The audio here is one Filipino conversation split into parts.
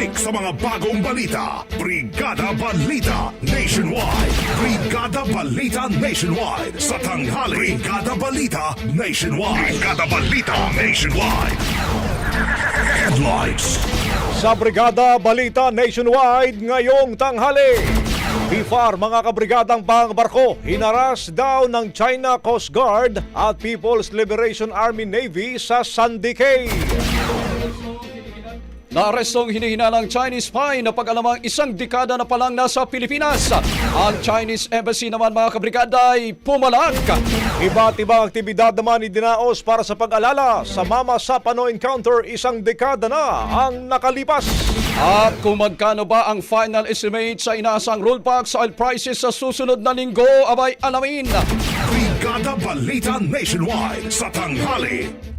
Siksik sa mga bagong balita. Brigada Balita Nationwide. Brigada Balita Nationwide. Sa tanghali. Brigada Balita Nationwide. Brigada Balita Nationwide. Headlines. Sa Brigada Balita Nationwide ngayong tanghali. BIFAR mga kabrigadang pangbarko hinaras daw ng China Coast Guard at People's Liberation Army Navy sa Sandikay. Naarestong hinihinalang Chinese spy na pag-alamang isang dekada na palang nasa Pilipinas. Ang Chinese Embassy naman mga kabrigada ay pumalag. Iba't ibang aktibidad naman idinaos para sa pag-alala sa Mama Sapano Encounter isang dekada na ang nakalipas. At kung magkano ba ang final estimate sa inaasang rollback sa oil prices sa susunod na linggo, abay alamin. Brigada Balita Nationwide. Sa tanghali.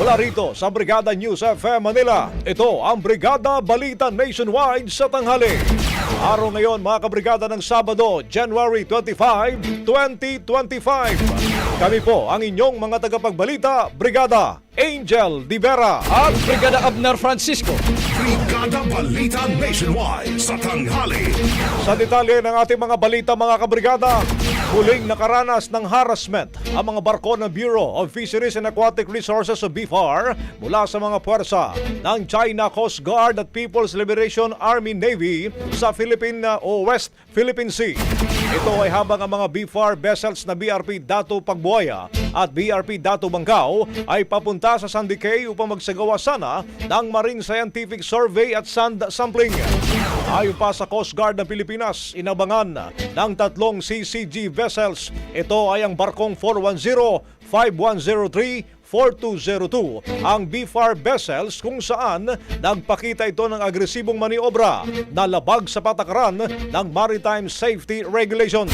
Mula rito sa Brigada News FM Manila, ito ang Brigada Balita Nationwide sa tanghali. Araw ngayon mga kabrigada ng Sabado, January 25, 2025. Kami po ang inyong mga tagapagbalita, Brigada Angel Di Vera At Brigada Abner Francisco. Brigada Balita Nationwide. Sa tanghali. Sa detalye ng ating mga balita mga kabrigada, huling nakaranas ng harassment ang mga barko ng Bureau of Fisheries and Aquatic Resources o BFAR mula sa mga puwersa ng China Coast Guard at People's Liberation Army Navy sa Philippine uh, o West Philippine Sea. Ito ay habang ang mga BFAR vessels na BRP Dato Pagbuaya at BRP Dato Bangkao ay papunta sa Sandikay upang magsagawa sana ng Marine Scientific Survey at Sand Sampling. Ayon pa sa Coast Guard ng Pilipinas, inabangan ng tatlong CCG vessels. Ito ay ang barkong 410, 5103, 4202 ang BFAR vessels kung saan nagpakita ito ng agresibong maniobra na labag sa patakaran ng Maritime Safety Regulations.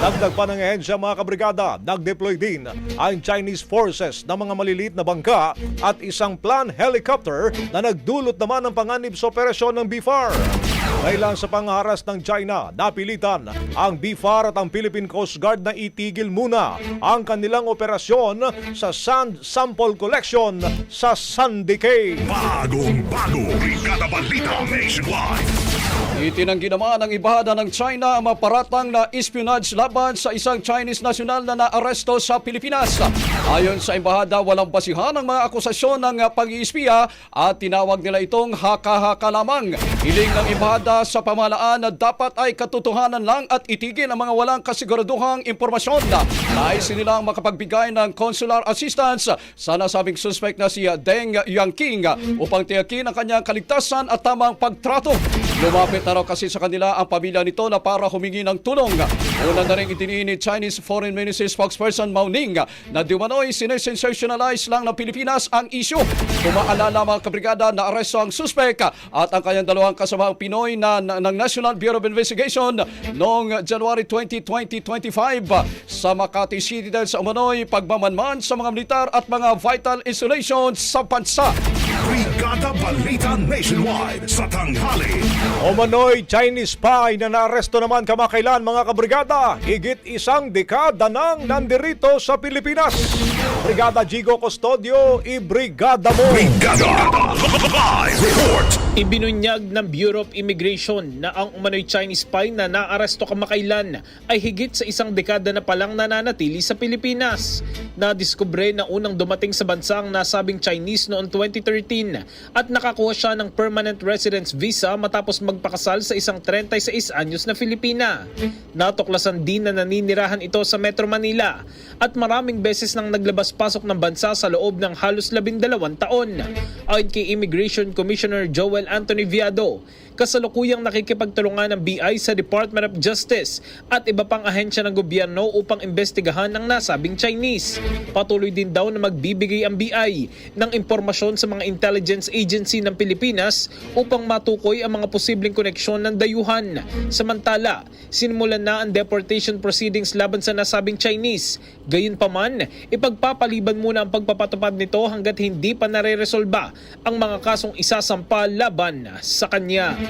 Dagdag pa ng ehensya mga kabrigada, nag-deploy din ang Chinese forces ng mga maliliit na bangka at isang plan helicopter na nagdulot naman ng panganib sa operasyon ng BFAR. Dahil sa pangharas ng China, napilitan ang BFAR at ang Philippine Coast Guard na itigil muna ang kanilang operasyon sa sand sample collection sa Sandy Cay. Bagong bago, Brigada Balita Nationwide. Itinanggi naman ng ibahada ng China ang maparatang na espionage laban sa isang Chinese national na naaresto sa Pilipinas. Ayon sa ibahada, walang basihan ang mga akusasyon ng pag-iispiya at tinawag nila itong haka-haka lamang. Hiling ng ibahada sa pamahalaan na dapat ay katotohanan lang at itigil ang mga walang kasiguraduhang impormasyon. Nais nilang makapagbigay ng consular assistance sa nasabing suspect na si Deng Yangqing upang tiyakin ang kanyang kaligtasan at tamang pagtrato. Lumapit na raw kasi sa kanila ang pamilya nito na para humingi ng tulong. Una na rin itiniin ni Chinese Foreign Ministry spokesperson Mao Ning na di umano'y sinesensationalize lang ng Pilipinas ang isyu. Kumaalala mga kabrigada na aresto ang suspect at ang kanyang dalawang kasamaang Pinoy na, na ng National Bureau of Investigation noong January 20, 2025 sa Makati City dahil sa umano'y pagmamanman sa mga militar at mga vital installations sa bansa. Brigada Balita Nationwide sa tanghali. Omanoy Chinese spy na naaresto naman kamakailan mga kabrigada. Higit isang dekada nang nandirito sa Pilipinas. Brigada Jigo Custodio, i-brigada mo! Brigada Live Report. Ibinunyag ng Bureau of Immigration na ang umano'y Chinese spy na naaresto kamakailan ay higit sa isang dekada na palang nananatili sa Pilipinas. Nadiskubre na unang dumating sa bansa ang nasabing Chinese noong 2013 at nakakuha siya ng permanent residence visa matapos magpakasal sa isang 36 anyos na Filipina. Natuklasan din na naninirahan ito sa Metro Manila at maraming beses nang naglabas-pasok ng bansa sa loob ng halos labindalawang taon. Ayon kay Immigration Commissioner Joel Anthony Viado, kasalukuyang nakikipagtulungan ng BI sa Department of Justice at iba pang ahensya ng gobyerno upang imbestigahan ang nasabing Chinese. Patuloy din daw na magbibigay ang BI ng impormasyon sa mga intelligence agency ng Pilipinas upang matukoy ang mga posibleng koneksyon ng dayuhan. Samantala, sinimulan na ang deportation proceedings laban sa nasabing Chinese. Gayunpaman, ipagpapaliban muna ang pagpapatupad nito hanggat hindi pa nare-resolba ang mga kasong isasampa laban sa kanya.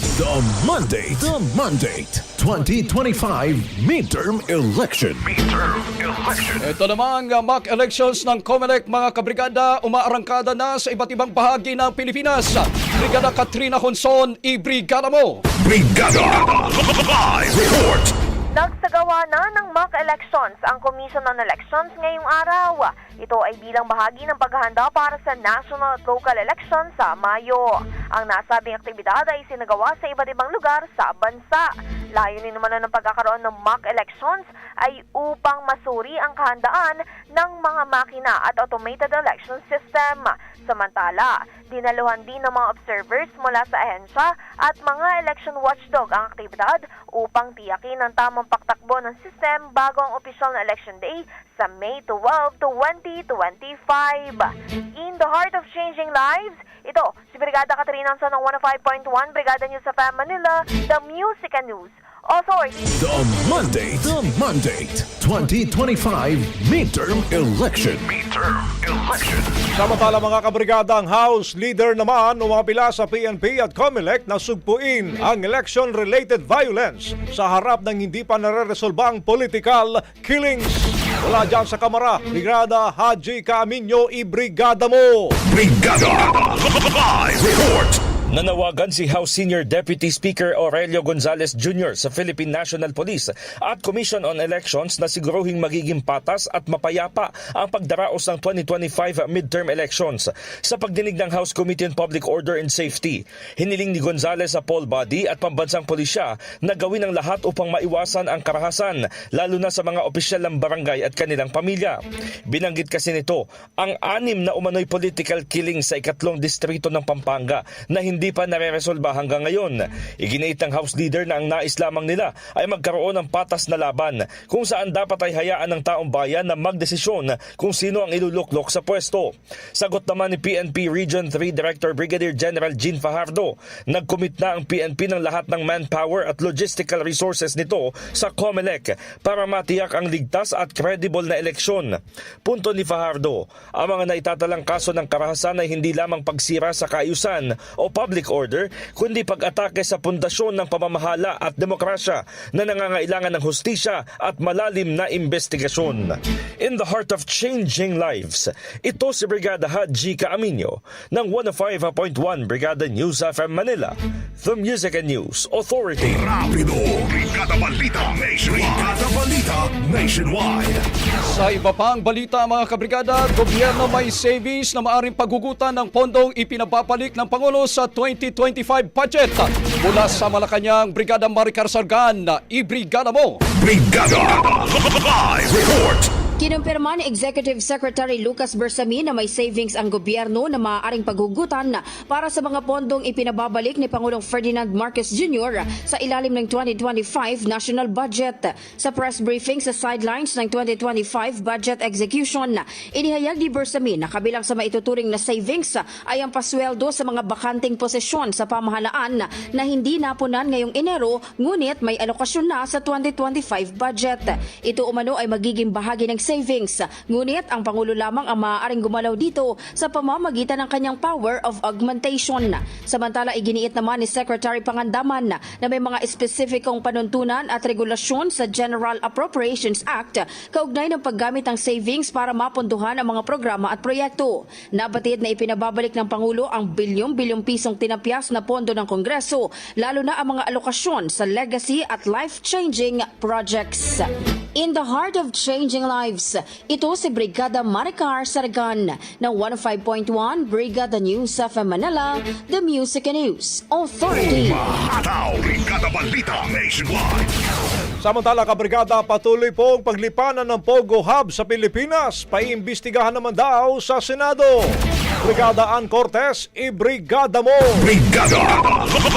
The Monday, the Monday, 2025 midterm election. Midterm election. Ito namang uh, mock elections ng COMELEC mga kabrigada umaarangkada na sa iba't ibang bahagi ng Pilipinas. Brigada Katrina Honson, i-brigada mo! Brigada Live Report. Nagsagawa na ng mock elections ang Commission on Elections ngayong araw. Ito ay bilang bahagi ng paghahanda para sa national at local elections sa Mayo. Ang nasabing aktibidad ay sinagawa sa iba't ibang lugar sa bansa. Layunin naman na ng pagkakaroon ng mock elections ay upang masuri ang kahandaan ng mga makina at automated election system. Samantala, dinaluhan din ng mga observers mula sa ahensya at mga election watchdog ang aktibidad upang tiyakin ang tamang paktakbo ng system bago ang opisyal na election day sa May 12, 2025. In the heart of changing lives, ito si Brigada Katrina Anson ng 105.1 Brigada News sa Manila, The Music and News Authority. The Monday, the Monday, 2025 midterm election. Midterm election. Samantala mga kabrigada, ang House Leader naman umapila sa PNP at COMELEC na sugpuin ang election-related violence sa harap ng hindi pa nare-resolbang political killings. Wala dyan sa kamara, Brigada Haji Camino, i-brigada mo! Brigada Live Report. Nanawagan si House Senior Deputy Speaker Aurelio Gonzales Jr. sa Philippine National Police at Commission on Elections na siguruhing magiging patas at mapayapa ang pagdaraos ng 2025 midterm elections. Sa pagdinig ng House Committee on Public Order and Safety, hiniling ni Gonzales sa poll body at pambansang pulisya na gawin ang lahat upang maiwasan ang karahasan, lalo na sa mga opisyal ng barangay at kanilang pamilya. Binanggit kasi nito ang anim na umano'y political killing sa ikatlong distrito ng Pampanga na hindi hindi pa nare-resolba hanggang ngayon. Iginiit ng House Leader na ang nais lamang nila ay magkaroon ng patas na laban kung saan dapat ay hayaan ng taong bayan na magdesisyon kung sino ang iluluklok sa pwesto. Sagot naman ni PNP Region 3 Director Brigadier General Jean Fajardo, nag-commit na ang PNP ng lahat ng manpower at logistical resources nito sa COMELEC para matiyak ang ligtas at credible na eleksyon. Punto ni Fajardo, ang mga naitatalang kaso ng karahasan ay hindi lamang pagsira sa kaayusan o public order, kundi pag-atake sa pundasyon ng pamamahala at demokrasya na nangangailangan ng hustisya at malalim na investigasyon. In the heart of changing lives, ito si Brigada Haji Caaminyo ng 105.1 Brigada News FM Manila, The Music and News Authority. Rapido! Brigada Balita Nationwide! Brigada Balita Nationwide! Sa iba pang balita mga kabrigada, gobyerno may savings na maaring paghugutan ng pondong ipinababalik ng Pangulo sa 2025 budget. Mula sa Malacanang, Brigada Maricar Sargan, i-brigada mo! Brigada! Live report! Kinumpirma ni Executive Secretary Lucas Bersamin na may savings ang gobyerno na maaaring paghugutan para sa mga pondong ipinababalik ni Pangulong Ferdinand Marcos Jr. sa ilalim ng 2025 national budget. Sa press briefing sa sidelines ng 2025 budget execution, inihayag ni Bersamin na kabilang sa maituturing na savings ay ang pasweldo sa mga bakanting posisyon sa pamahalaan na hindi napunan ngayong Enero ngunit may alokasyon na sa 2025 budget. Ito umano ay magiging bahagi ng savings. Ngunit ang Pangulo lamang ang maaaring gumalaw dito sa pamamagitan ng kanyang power of augmentation. Samantala, iginiit naman ni Secretary Pangandaman na may mga espesipikong panuntunan at regulasyon sa General Appropriations Act kaugnay ng paggamit ng savings para mapunduhan ang mga programa at proyekto. Nabatid na ipinababalik ng Pangulo ang bilyong-bilyong pisong tinapyas na pondo ng Kongreso, lalo na ang mga alokasyon sa legacy at life-changing projects. In the heart of changing lives, ito si Brigada Maricar Saragan ng 105.1 Brigada News of Manila, The Music and News Authority. Mahataw! Brigada Balita Nationwide! Samantala, kabrigada, patuloy pong paglipanan ng Pogo Hub sa Pilipinas. Paiimbestigahan naman daw sa Senado. Brigada Ann Cortez, ibrigada mo! Brigada!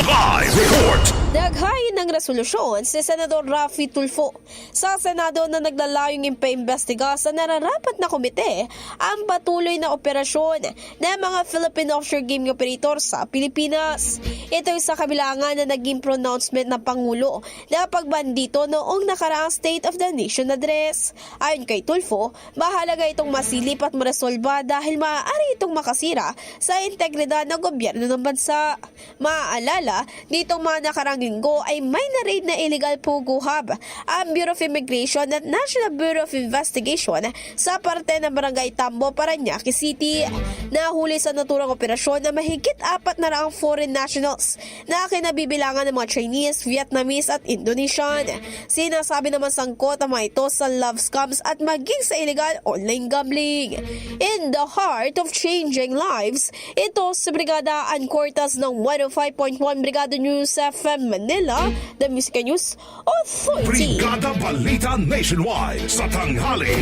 Live report! Naghain ng resolusyon si Senador Rafi Tulfo sa Senado na naglalayong impaimbestiga sa nararapat na komite ang patuloy na operasyon ng mga Philippine Offshore Game Operator sa Pilipinas. Ito ay sa kabilangan na naging pronouncement ng Pangulo na pagbandito noong nakaraang State of the Nation Address. Ayon kay Tulfo, mahalaga itong masilip at maresolba dahil maaari itong makasira sa integridad ng gobyerno ng bansa. Maaalala, nitong mga nakarang linggo ay may na-raid na illegal Pogo Hub ang Bureau of Immigration at National Bureau of Investigation sa parte ng Barangay Tambo, Paranaque City. Nahuli sa naturang operasyon na mahigit apat na raang foreign nationals na kinabibilangan ng mga Chinese, Vietnamese at Indonesian. Sinasabi naman sangkot ang mga ito sa love scams at maging sa illegal online gambling. In the heart of changing lives, ito si Brigada Ann Cortas ng 105.1 Brigada News FM Manila, The Music News Authority. Brigada Balita Nationwide sa tanghali.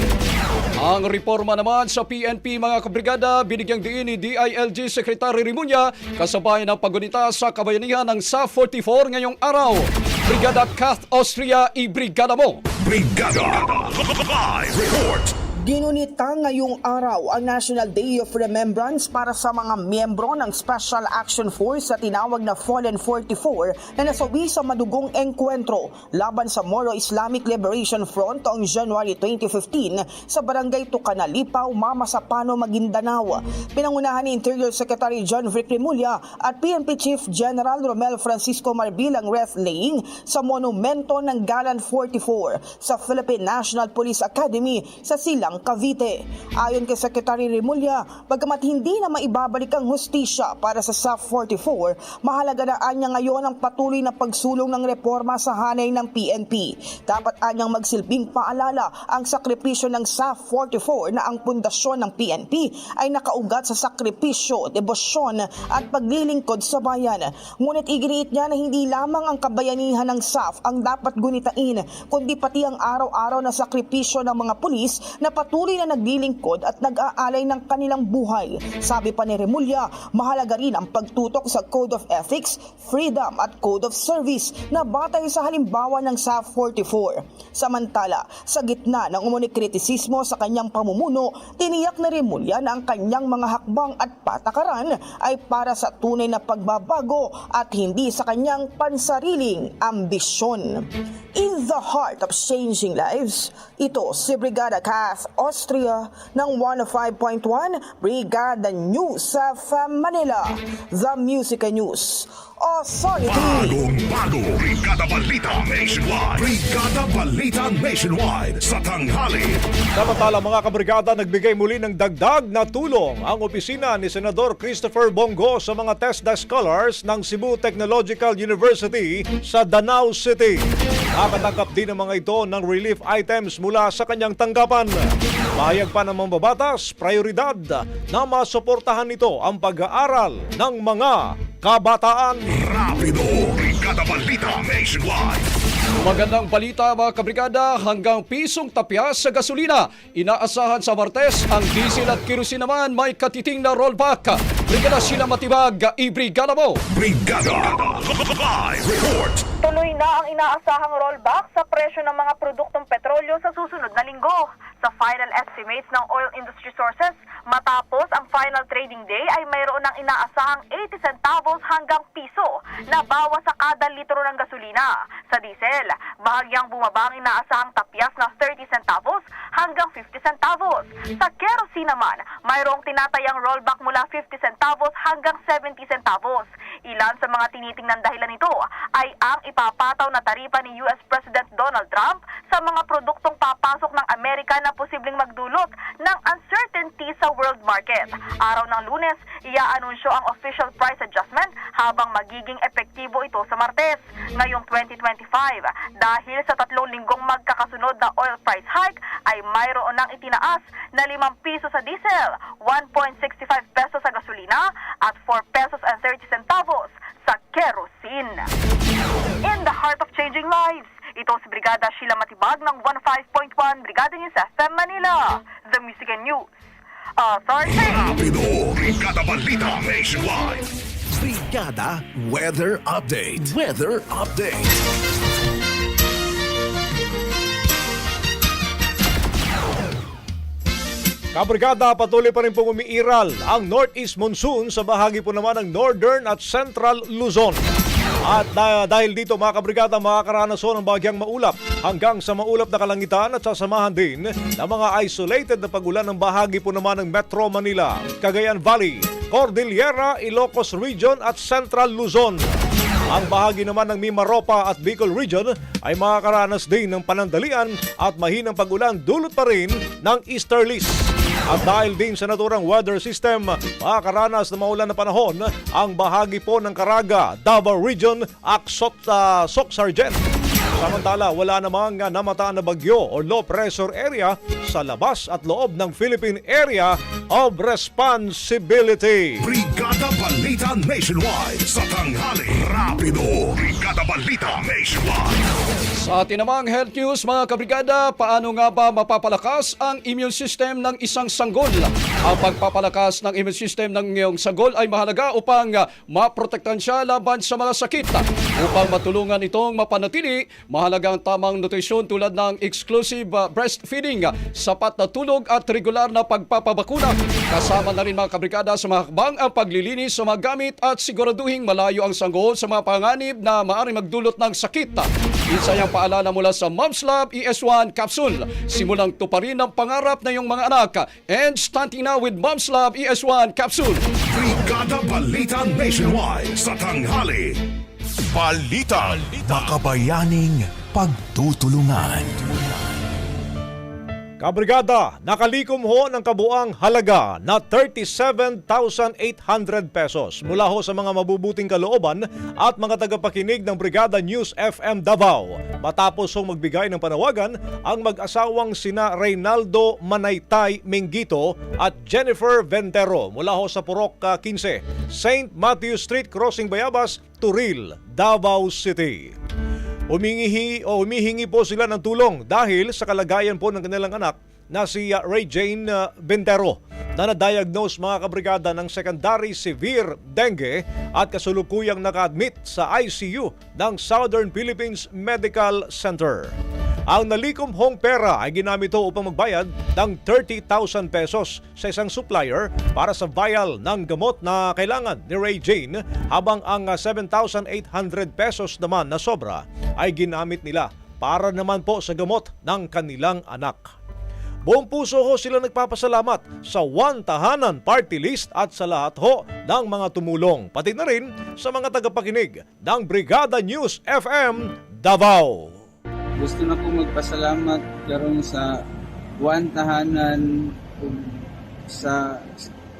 Ang reforma naman sa PNP mga kabrigada binigyang diin ni DILG Secretary Rimunya kasabay ng pagunita sa kabayanihan ng SA 44 ngayong araw. Brigada Kath Austria, i-brigada mo! Brigada! Live report! Ginunita ngayong araw ang National Day of Remembrance para sa mga miyembro ng Special Action Force sa tinawag na Fallen 44 na nasawi sa madugong engkwentro laban sa Moro Islamic Liberation Front taong January 2015 sa Barangay Tucanalipaw, Mama Sapano, Maguindanao. Pinangunahan ni Interior Secretary John Vic Remulla at PNP Chief General Romel Francisco Marbilang wreath laying sa monumento ng Galan 44 sa Philippine National Police Academy sa Silang Cavite. Ayon kay Secretary Remulla, bagamat hindi na maibabalik ang hustisya para sa SAF 44, mahalaga na anya ngayon ang patuloy na pagsulong ng reforma sa hanay ng PNP. Dapat anyang magsilbing paalala ang sakripisyo ng SAF 44 na ang pundasyon ng PNP ay nakaugat sa sakripisyo, debosyon at paglilingkod sa bayan. Ngunit iginiit niya na hindi lamang ang kabayanihan ng SAF ang dapat gunitain, kundi pati ang araw-araw na sakripisyo ng mga pulis na patuloy na naglilingkod at nag-aalay ng kanilang buhay. Sabi pa ni Remulla, mahalaga rin ang pagtutok sa Code of Ethics, Freedom at Code of Service na batay sa halimbawa ng SAF 44. Samantala, sa gitna ng umuni kritisismo sa kanyang pamumuno, tiniyak ni Remulla na ang kanyang mga hakbang at patakaran ay para sa tunay na pagbabago at hindi sa kanyang pansariling ambisyon. In the heart of changing lives, ito si Brigada Cath Austria ng 105.1 Brigada News sa Manila, The Music News Authority. Bagong bago, Brigada Balita Nationwide. Brigada Balita Nationwide sa tanghali. Samantala mga kabrigada, nagbigay muli ng dagdag na tulong ang opisina ni Senador Christopher Bongo sa mga TESDA scholars ng Cebu Technological University sa Danau City. Nakatanggap din ang mga ito ng relief items mula sa kanyang tanggapan. Pahayag pa ng mambabatas, prioridad na masuportahan nito ang pag-aaral ng mga kabataan. Rapido, Brigada Balita Nationwide. Magandang balita mga kabrigada, hanggang pisong tapyas sa gasolina. Inaasahan sa Martes, ang diesel at kerosene naman may katiting na rollback. Brigada sila matibag, ibrigada mo! Brigada Live Report. Tuloy na ang inaasahang rollback sa presyo ng mga produktong petrolyo sa susunod na linggo. Sa final estimates ng oil industry sources, matapos ang final trading day ay mayroon ng inaasahang 80 centavos hanggang piso na bawas sa kada litro ng gasolina. Sa diesel, bahagyang bumaba ang inaasahang tapyas na 30 centavos hanggang 50 centavos. Sa kerosene naman, mayroong tinatayang rollback mula 50 centavos hanggang 70 centavos. Ilan sa mga tinitingnan dahilan nito ay ang ipapataw na taripa ni US President Donald Trump sa mga produktong papasok ng Amerika na posibleng magdulot ng uncertainty sa world market. Araw ng lunes, iaanunsyo ang official price adjustment habang magiging epektibo ito sa Martes. Ngayong 2025, dahil sa tatlong linggong magkakasunod na oil price hike, ay mayroon ng itinaas na 5 piso sa diesel, 1.65 pesos sa gasolina, at 4 pesos and 30 centavos sa kerosene. In the heart of changing lives, ito si Brigada Sheila Matibag ng 15.1 Brigada News FM Manila, The Music and News. Authority! Rapido, Brigada Balita Nationwide. Brigada Weather Update. Weather Update. Kabrigada, patuloy pa rin pong umiiral ang northeast monsoon sa bahagi po naman ng northern at central Luzon. At da- dahil dito mga kabrigada, makakaranason ng bagyang maulap hanggang sa maulap na kalangitan at sasamahan din ng mga isolated na pagulan ng bahagi po naman ng Metro Manila, Cagayan Valley, Cordillera, Ilocos Region at Central Luzon. Ang bahagi naman ng Mimaropa at Bicol Region ay makakaranas din ng panandalian at mahinang pagulan dulot pa rin ng easterlies. At dahil din sa naturang weather system, makakaranas ng maulan na panahon ang bahagi po ng Caraga, Davao Region, Aksot, uh, Sok Sargent. Samantala, wala namang namataan na bagyo o low pressure area sa labas at loob ng Philippine Area of Responsibility. Brigada Balita Nationwide sa tanghali. Rapido, Brigada Balita Nationwide. Sa atin namang health news mga kabrigada, paano nga ba mapapalakas ang immune system ng isang sanggol? Ang pagpapalakas ng immune system ng iyong sanggol ay mahalaga upang ah, maprotektan siya laban sa mga sakit. Upang matulungan itong mapanatili, mahalaga ang tamang nutrisyon tulad ng exclusive ah, breastfeeding, ah, sapat na tulog at regular na pagpapabakuna. Kasama na rin mga kabrigada sa mga hakbang ang paglilinis sa mga gamit at siguraduhing malayo ang sanggol sa mga panganib na maaaring magdulot ng sakit. Isa yung paalala mula sa Mom's Lab ES1 Capsule. Simulang tuparin ang pangarap na iyong mga anak. And starting now with Mom's Lab ES1 Capsule. Brigada Balita Nationwide sa tanghali. Balita. Makabayaning pagtutulungan. Kabrigada, nakalikom ho ng kabuang halaga na 37,800 pesos mula ho sa mga mabubuting kalooban at mga tagapakinig ng Brigada News FM Davao. Matapos hong magbigay ng panawagan ang mag-asawang sina Reynaldo Manaytay Mengito at Jennifer Ventero mula ho sa Purok ah, 15, St. Matthew Street Crossing Bayabas, Turil, Davao City. Humingi o humihingi po sila ng tulong dahil sa kalagayan po ng kanilang anak na si uh, Ray Jane uh, Bentero na na-diagnose mga kabrigada ng secondary severe dengue at kasulukuyang naka-admit sa ICU ng Southern Philippines Medical Center. Ang nalikom hong pera ay ginamit ito upang magbayad ng 30,000 pesos sa isang supplier para sa vial ng gamot na kailangan ni Ray Jane habang ang uh, 7,800 pesos naman na sobra ay ginamit nila para naman po sa gamot ng kanilang anak. Buong puso ho sila nagpapasalamat sa One Tahanan Party List at sa lahat ho ng mga tumulong, pati na rin sa mga tagapakinig ng Brigada News FM Davao. Gusto na ko magpasalamat karon sa Juan Tahanan sa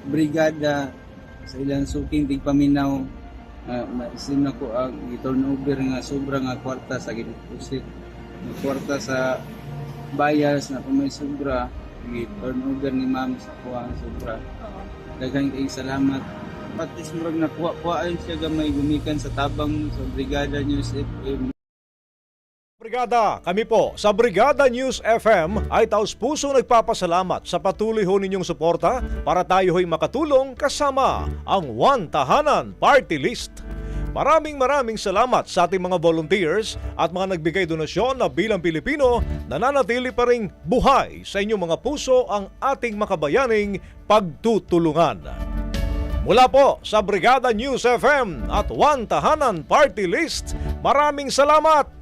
brigada sa ilang suking tigpaminaw uh, maisin na ang turnover nga sobra nga kwarta sa gideposit nga kwarta sa bayas na kung may sobra. Turnover ni ma'am sa kuha ang sobra. Daghang kay salamat. Pati murag nakuha kuha siya gamay gumikan sa tabang sa brigada news FM Brigada, kami po sa Brigada News FM ay taos puso nagpapasalamat sa patuloy ho ninyong suporta para tayo ho'y makatulong kasama ang One Tahanan Party List. Maraming maraming salamat sa ating mga volunteers at mga nagbigay donasyon na bilang Pilipino nananatili pa ring buhay sa inyong mga puso ang ating makabayaning pagtutulungan. Mula po sa Brigada News FM at One Tahanan Party List, maraming salamat!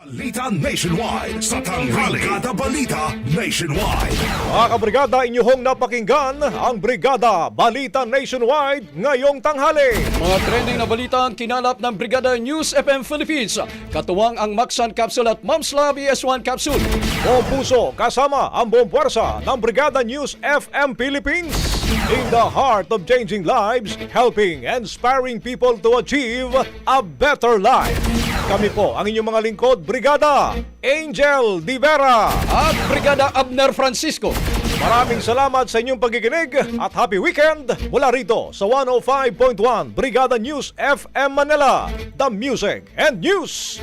Balita Nationwide. Sa tanghali. Brigada Balita Nationwide. Mga kabrigada, inyong napakinggan ang Brigada Balita Nationwide ngayong tanghali. Mga trending na balita ang kinalap ng Brigada News FM Philippines. Katuwang ang Maxan Capsule at Mom's Love ES1 Capsule. Buong puso kasama ang buong puwersa ng Brigada News FM Philippines. In the heart of changing lives, helping and inspiring people to achieve a better life. Kami po ang inyong mga lingkod, Brigada Angel Divera. At Brigada Abner Francisco. Maraming salamat sa inyong pagkikinig at happy weekend mula rito sa 105.1 Brigada News FM Manila, The Music and News